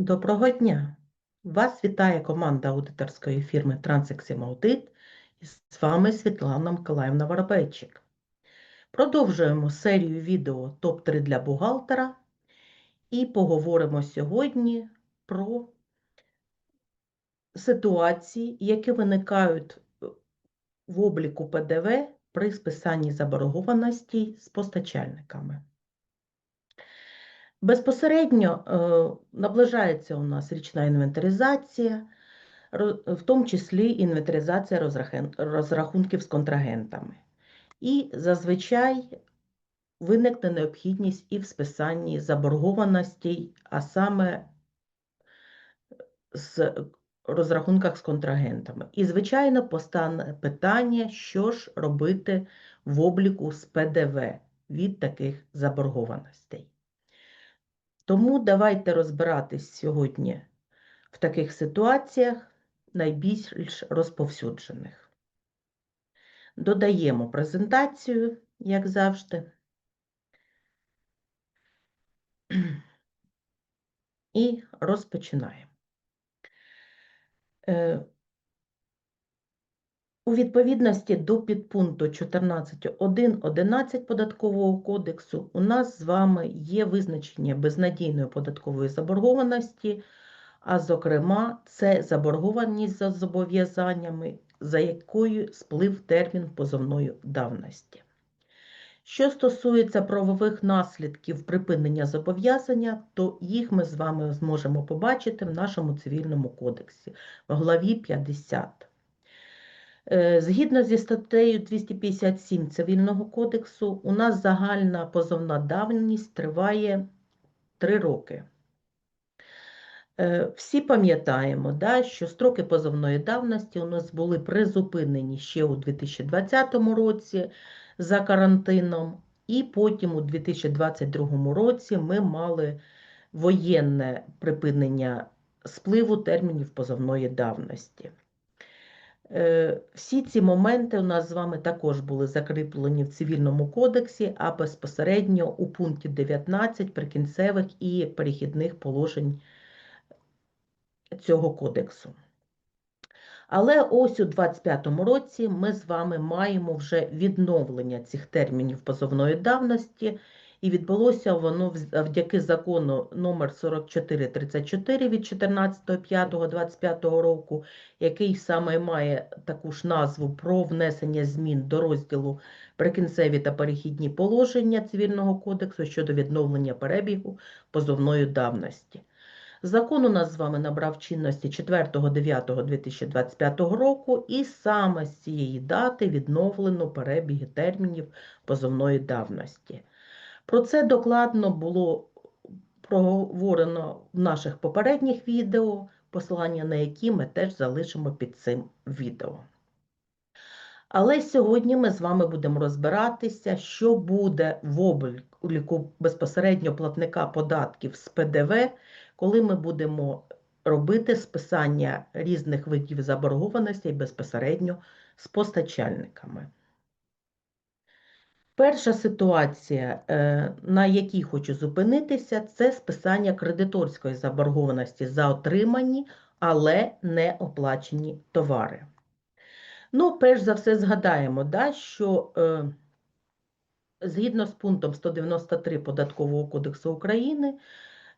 Доброго дня! Вас вітає команда аудиторської фірми Transexim Audit. І з вами Світлана Миколаївна Воробейчик. Продовжуємо серію відео ТОП-3 для бухгалтера і поговоримо сьогодні про ситуації, які виникають в обліку ПДВ при списанні заборгованості з постачальниками. Безпосередньо е, наближається у нас річна інвентаризація, в тому числі інвентаризація розрахунків з контрагентами. І зазвичай виникне необхідність і в списанні заборгованостей, а саме з розрахунках з контрагентами. І, звичайно, постане питання, що ж робити в обліку з ПДВ від таких заборгованостей. Тому давайте розбиратись сьогодні в таких ситуаціях найбільш розповсюджених. Додаємо презентацію, як завжди. І розпочинаємо. У відповідності до підпункту 14.1.11 Податкового кодексу у нас з вами є визначення безнадійної податкової заборгованості, а зокрема, це заборгованість за зобов'язаннями, за якою сплив термін позовної давності. Що стосується правових наслідків припинення зобов'язання, то їх ми з вами зможемо побачити в нашому цивільному кодексі в главі 50. Е, Згідно зі статтею 257 Цивільного кодексу, у нас загальна позовна давність триває 3 роки. Е, Всі пам'ятаємо, да, що строки позовної давності у нас були призупинені ще у 2020 році за карантином, і потім у 2022 році ми мали воєнне припинення спливу термінів позовної давності. Е, Всі ці моменти у нас з вами також були закріплені в Цивільному кодексі, а безпосередньо у пункті 19 прикінцевих і перехідних положень цього кодексу. Але ось у 25-му році ми з вами маємо вже відновлення цих термінів позовної давності, і відбулося воно завдяки закону номер 4434 від 14.05.25 року, який саме має таку ж назву про внесення змін до розділу Прикінцеві та перехідні положення Цивільного кодексу щодо відновлення перебігу позовної давності. Закон у нас з вами набрав чинності 4.9.2025 року, і саме з цієї дати відновлено перебіги термінів позовної давності. Про це докладно було проговорено в наших попередніх відео, посилання на які ми теж залишимо під цим відео. Але сьогодні ми з вами будемо розбиратися, що буде в обліку безпосередньо платника податків з ПДВ, коли ми будемо робити списання різних видів заборгованостей безпосередньо з постачальниками. Перша ситуація, е, на якій хочу зупинитися, це списання кредиторської заборгованості за отримані, але не оплачені товари. Ну, перш за все, згадаємо, да, що е, згідно з пунктом 193 Податкового кодексу України,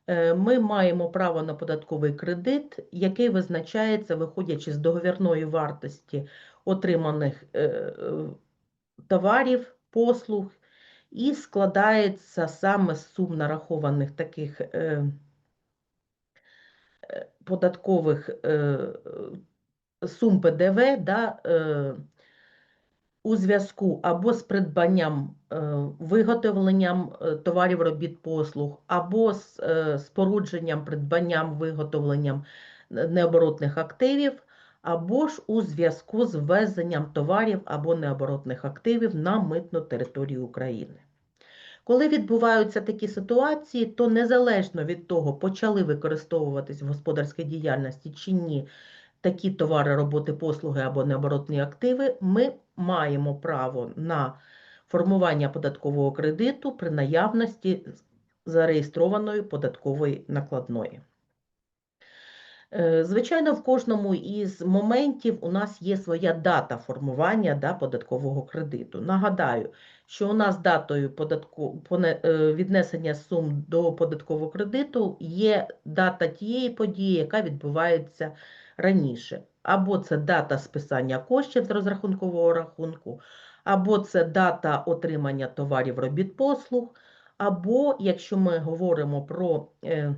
е, ми маємо право на податковий кредит, який визначається, виходячи з договірної вартості отриманих товарів, послуг, і складається саме з сум нарахованих таких е, е, податкових е, сум ПДВ да, у зв'язку або з придбанням, виготовленням товарів, робіт, послуг, або з спорудженням, придбанням, виготовленням необоротних активів, або ж у зв'язку з ввезенням товарів або необоротних активів на митну територію України. Коли відбуваються такі ситуації, то незалежно від того, почали використовуватись в господарській діяльності чи ні такі товари, роботи, послуги або необоротні активи, ми маємо право на формування податкового кредиту при наявності зареєстрованої податкової накладної. Е, Звичайно, в кожному із моментів у нас є своя дата формування да, податкового кредиту. Нагадаю, що у нас датою податку, е, віднесення сум до податкового кредиту є дата тієї події, яка відбувається раніше. Або це дата списання коштів з розрахункового рахунку, або це дата отримання товарів робіт послуг, або якщо ми говоримо про е,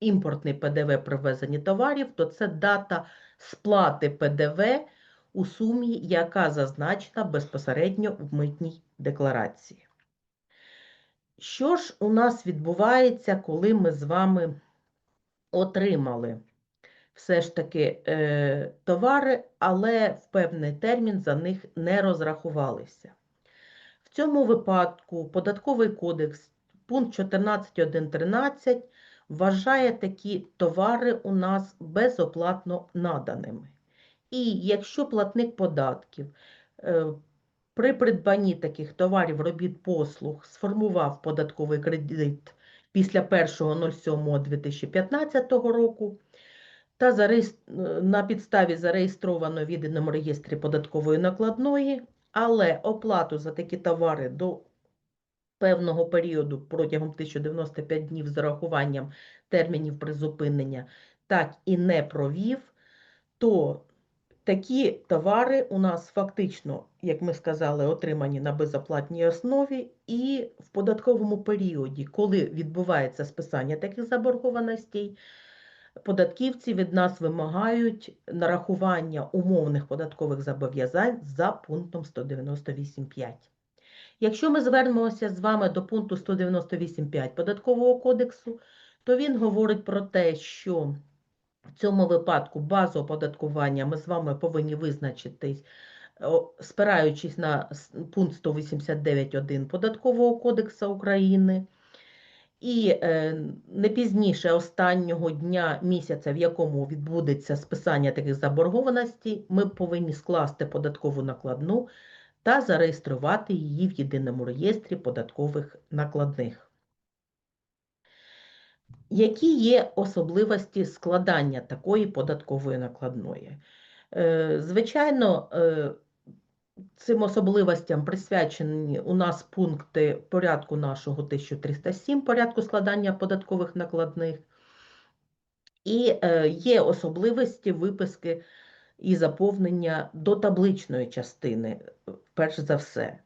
імпортний ПДВ при ввезенні товарів, то це дата сплати ПДВ у сумі, яка зазначена безпосередньо в митній декларації. Що ж у нас відбувається, коли ми з вами отримали все ж таки е, товари, але в певний термін за них не розрахувалися? В цьому випадку Податковий кодекс, пункт 14.1.13 вважає такі товари у нас безоплатно наданими. І якщо платник податків е, при придбанні таких товарів, робіт, послуг сформував податковий кредит після 1.07.2015 року та е, на підставі зареєстрованої в єдиному реєстрі податкової накладної, але оплату за такі товари до певного періоду протягом 1095 днів з урахуванням термінів призупинення так і не провів, то такі товари у нас фактично, як ми сказали, отримані на безоплатній основі, і в податковому періоді, коли відбувається списання таких заборгованостей, податківці від нас вимагають нарахування умовних податкових зобов'язань за пунктом 198.5. Якщо ми звернемося з вами до пункту 198.5 Податкового кодексу, то він говорить про те, що в цьому випадку базу оподаткування ми з вами повинні визначитись, спираючись на пункт 189.1 Податкового кодексу України. І е, не пізніше останнього дня місяця, в якому відбудеться списання таких заборгованостей, ми повинні скласти податкову накладну та зареєструвати її в єдиному реєстрі податкових накладних. Які є особливості складання такої податкової накладної? Е, Звичайно, е, цим особливостям присвячені у нас пункти порядку нашого 1307, порядку складання податкових накладних. І е, є особливості виписки і заповнення до табличної частини, е, перш за все.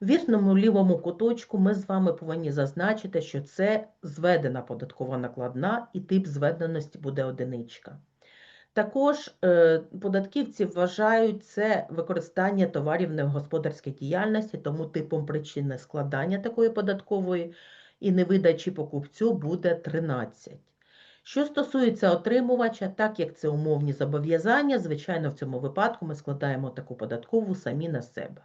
В вірному лівому куточку ми з вами повинні зазначити, що це зведена податкова накладна і тип зведеності буде одиничка. Також е, податківці вважають це використання товарів не в господарській діяльності, тому типом причини складання такої податкової і невидачі покупцю буде 13. Що стосується отримувача, так як це умовні зобов'язання, звичайно, в цьому випадку ми складаємо таку податкову самі на себе.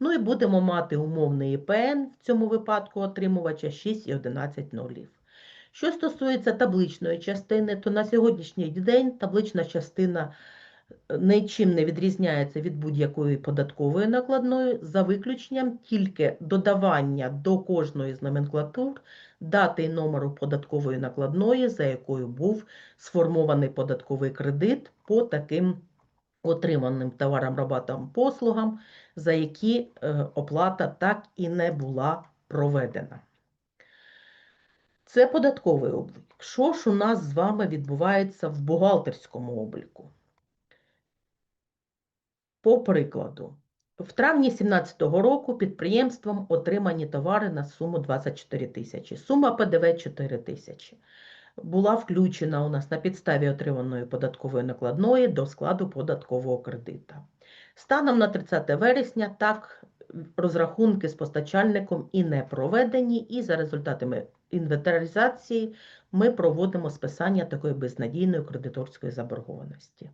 Ну і будемо мати умовний ІПН в цьому випадку отримувача 6 і 11 нулів. Що стосується табличної частини, то на сьогоднішній день таблична частина е, нічим не відрізняється від будь-якої податкової накладної, за виключенням тільки додавання до кожної з номенклатур дати номеру податкової накладної, за якою був сформований податковий кредит по таким отриманим товарам, роботам, послугам, за які е, оплата так і не була проведена. Це податковий облік. Що ж у нас з вами відбувається в бухгалтерському обліку? По прикладу, в травні 2017 року підприємством отримані товари на суму 24 тисячі. Сума ПДВ 4 тисячі. Була включена у нас на підставі отриманої податкової накладної до складу податкового кредита. Станом на 30 вересня так розрахунки з постачальником і не проведені, і за результатами інвентаризації ми проводимо списання такої безнадійної кредиторської заборгованості.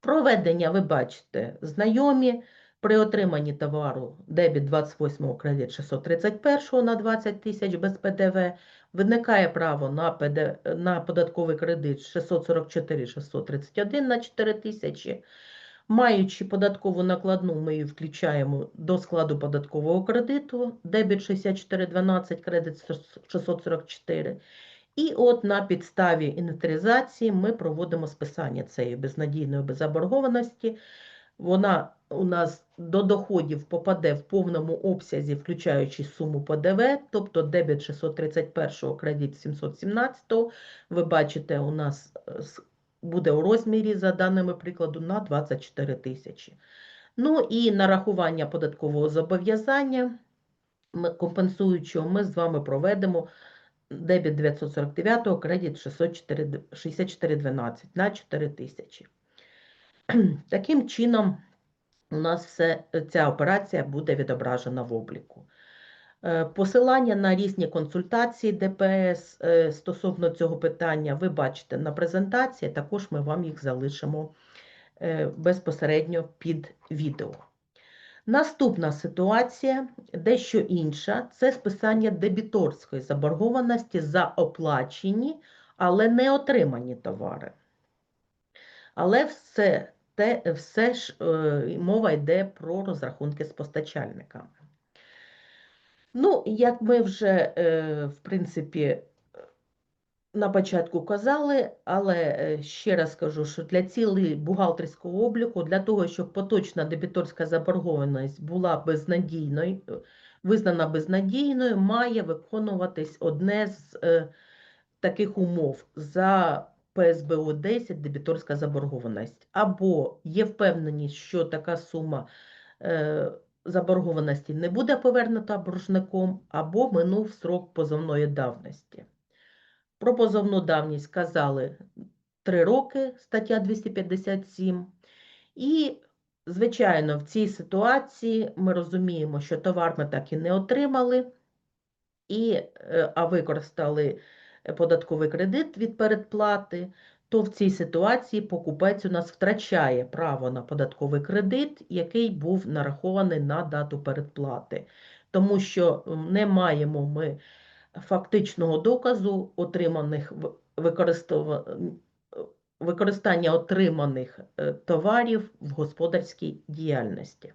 Проведення, ви бачите, знайомі. При отриманні товару дебіт 28 кредит 631 на 20 тисяч без ПДВ, виникає право на, ПД, на податковий кредит 644-631 на 4 тисячі. Маючи податкову накладну, ми її включаємо до складу податкового кредиту, дебіт 6412, кредит 644. І от на підставі інвентаризації ми проводимо списання цієї безнадійної заборгованості. Вона у нас до доходів попаде в повному обсязі, включаючи суму ПДВ, тобто дебет 631, кредит 717. Ви бачите, у нас е, буде у розмірі, за даними прикладу, на 24 тисячі. Ну і нарахування податкового зобов'язання компенсуючого, ми з вами проведемо дебіт 949, кредит 604 6412 на 4 тисячі. Таким чином, у нас все, ця операція буде відображена в обліку. Е, Посилання на різні консультації ДПС е, стосовно цього питання ви бачите на презентації, також ми вам їх залишимо е, безпосередньо під відео. Наступна ситуація, дещо інша, це списання дебіторської заборгованості за оплачені, але не отримані товари. Але все, те, все ж е, мова йде про розрахунки з постачальниками. Ну, як ми вже, е, в принципі, на початку казали, але е, ще раз кажу, що для цілей бухгалтерського обліку, для того, щоб поточна дебіторська заборгованість була безнадійною, е, визнана безнадійною, має виконуватись одне з е, таких умов за ПСБО 10 дебіторська заборгованість. Або є впевненість, що така сума е, заборгованості не буде повернута боржником, або минув срок позовної давності. Про позовну давність казали 3 роки, стаття 257. І, звичайно, в цій ситуації ми розуміємо, що товар ми так і не отримали, і, е, а використали податковий кредит від передплати, то в цій ситуації покупець у нас втрачає право на податковий кредит, який був нарахований на дату передплати. Тому що не маємо ми фактичного доказу отриманих в- використова- використання отриманих е, товарів в господарській діяльності.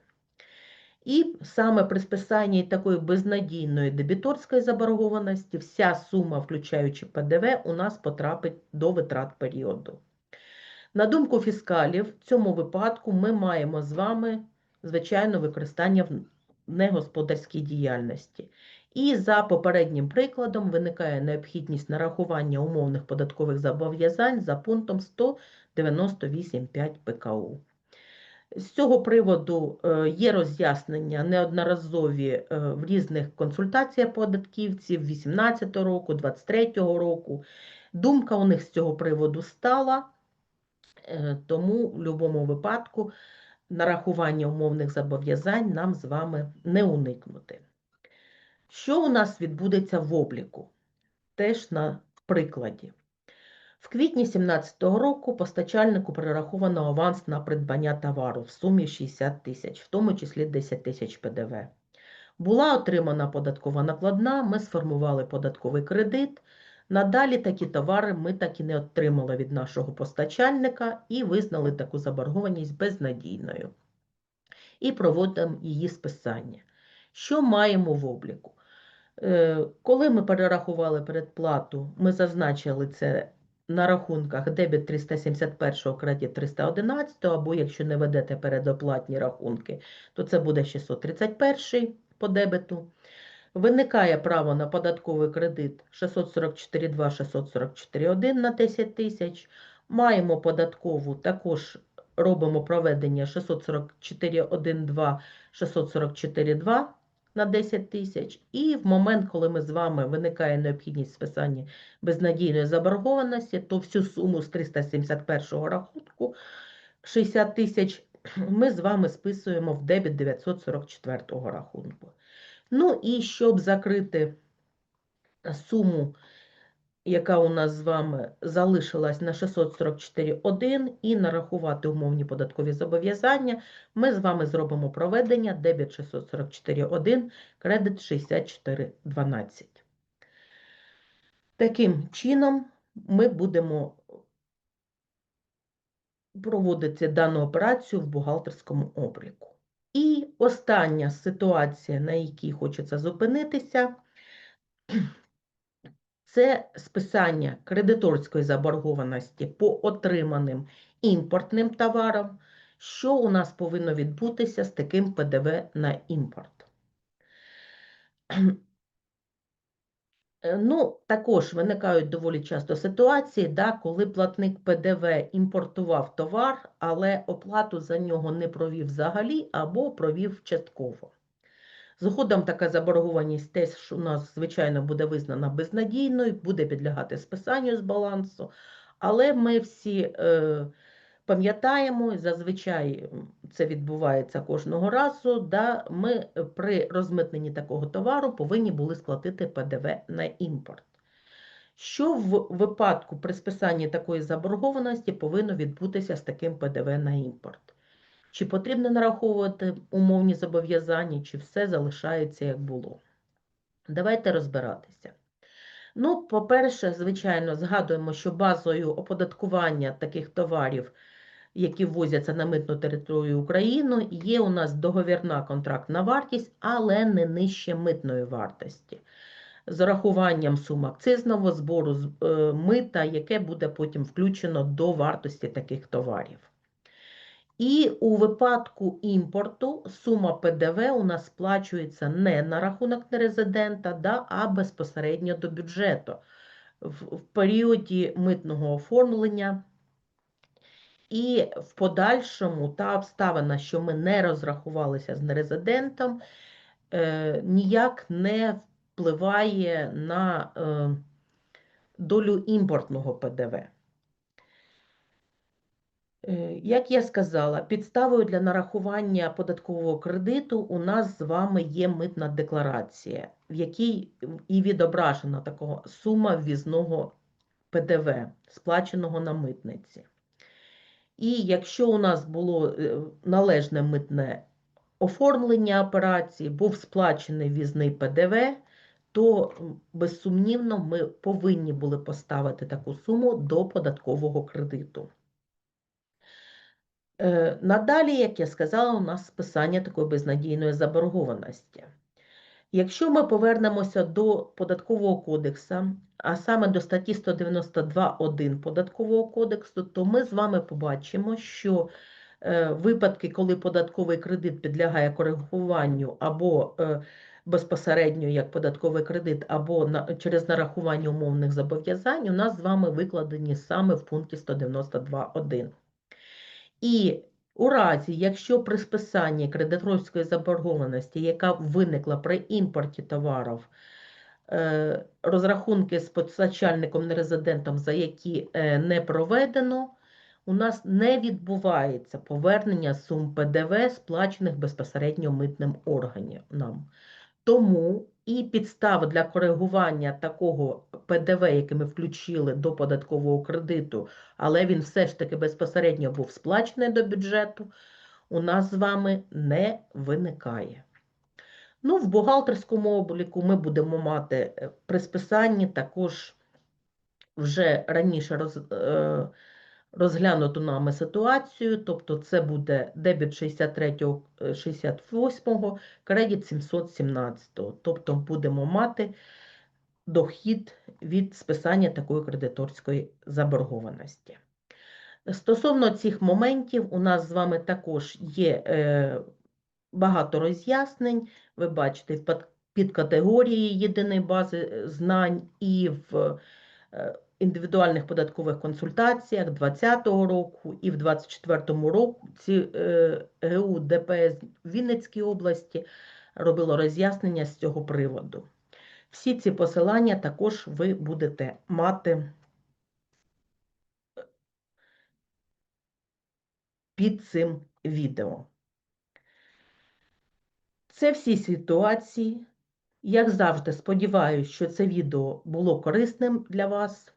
І саме при списанні такої безнадійної дебіторської заборгованості вся сума, включаючи ПДВ, у нас потрапить до витрат періоду. На думку фіскалів, в цьому випадку ми маємо з вами, звичайно, використання в негосподарській діяльності. І за попереднім прикладом виникає необхідність нарахування умовних податкових зобов'язань за пунктом 198.5 ПКУ. З цього приводу е, є роз'яснення неодноразові е, в різних консультаціях податківців 2018 року, 2023 року. Думка у них з цього приводу стала, е, тому в будь-якому випадку нарахування умовних зобов'язань нам з вами не уникнути. Що у нас відбудеться в обліку? Теж на прикладі. В квітні 2017 року постачальнику перераховано аванс на придбання товару в сумі 60 тисяч, в тому числі 10 тисяч ПДВ. Була отримана податкова накладна, ми сформували податковий кредит. Надалі такі товари ми так і не отримали від нашого постачальника і визнали таку заборгованість безнадійною. І проводимо її списання. Що маємо в обліку? Е, Коли ми перерахували передплату, ми зазначили це на рахунках дебет 371, кредит 311, або якщо не ведете передоплатні рахунки, то це буде 631 по дебету. Виникає право на податковий кредит 644,2, 644,1 на 10 тисяч. Маємо податкову, також робимо проведення 644,1,2, 644,2 на 10 тисяч. І в момент, коли ми з вами виникає необхідність списання безнадійної заборгованості, то всю суму з 371 рахунку 60 тисяч ми з вами списуємо в дебіт 944 рахунку. Ну і щоб закрити суму, яка у нас з вами залишилась на 644,1 і нарахувати умовні податкові зобов'язання, ми з вами зробимо проведення дебіт 644,1, кредит 64,12. Таким чином ми будемо проводити дану операцію в бухгалтерському обліку. І остання ситуація, на якій хочеться зупинитися, це списання кредиторської заборгованості по отриманим імпортним товарам. Що у нас повинно відбутися з таким ПДВ на імпорт? Ну, також виникають доволі часто ситуації, да, коли платник ПДВ імпортував товар, але оплату за нього не провів взагалі або провів частково. Згодом така заборгованість теж у нас, звичайно, буде визнана безнадійною, буде підлягати списанню з балансу, але ми всі е, пам'ятаємо, зазвичай це відбувається кожного разу, да, ми при розмитненні такого товару повинні були сплатити ПДВ на імпорт. Що в випадку при списанні такої заборгованості повинно відбутися з таким ПДВ на імпорт? Чи потрібно нараховувати умовні зобов'язання, чи все залишається як було? Давайте розбиратися. Ну, по-перше, звичайно, згадуємо, що базою оподаткування таких товарів, які ввозяться на митну територію України, є у нас договірна контрактна вартість, але не нижче митної вартості. З урахуванням сум акцизного збору е, мита, яке буде потім включено до вартості таких товарів. І у випадку імпорту сума ПДВ у нас сплачується не на рахунок нерезидента, да, а безпосередньо до бюджету в, періоді митного оформлення. І в подальшому та обставина, що ми не розрахувалися з нерезидентом, е, ніяк не впливає на е, долю імпортного ПДВ. Е, Як я сказала, підставою для нарахування податкового кредиту у нас з вами є митна декларація, в якій і відображена такого сума ввізного ПДВ, сплаченого на митниці. І якщо у нас було е, належне митне оформлення операції, був сплачений ввізний ПДВ, то безсумнівно ми повинні були поставити таку суму до податкового кредиту. Е, Надалі, як я сказала, у нас списання такої безнадійної заборгованості. Якщо ми повернемося до податкового кодексу, а саме до статті 192.1 податкового кодексу, то ми з вами побачимо, що е, випадки, коли податковий кредит підлягає коригуванню або е, безпосередньо як податковий кредит, або через нарахування умовних зобов'язань, у нас з вами викладені саме в пункті 192.1. І у разі, якщо при списанні кредиторської заборгованості, яка виникла при імпорті товарів, е, розрахунки з постачальником-нерезидентом, за які е, не проведено, у нас не відбувається повернення сум ПДВ, сплачених безпосередньо митним органам. Тому і підстава для коригування такого ПДВ, який ми включили до податкового кредиту, але він все ж таки безпосередньо був сплачений до бюджету, у нас з вами не виникає. Ну, в бухгалтерському обліку ми будемо мати е, при списанні також вже раніше роз, е, розглянуту нами ситуацію, тобто це буде дебіт 63-68, кредит 717, тобто будемо мати дохід від списання такої кредиторської заборгованості. Стосовно цих моментів, у нас з вами також є е, багато роз'яснень. Ви бачите, в підкатегорії єдиної бази е, знань і в е, індивідуальних податкових консультаціях 2020 року і в 2024 році ГУ ДПС Вінницькій області робило роз'яснення з цього приводу. Всі ці посилання також ви будете мати під цим відео. Це всі ситуації. Як завжди, сподіваюся, що це відео було корисним для вас.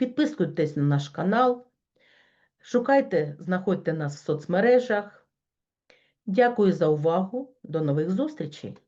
Підписуйтесь на наш канал, шукайте, знаходьте нас в соцмережах. Дякую за увагу. До нових зустрічей!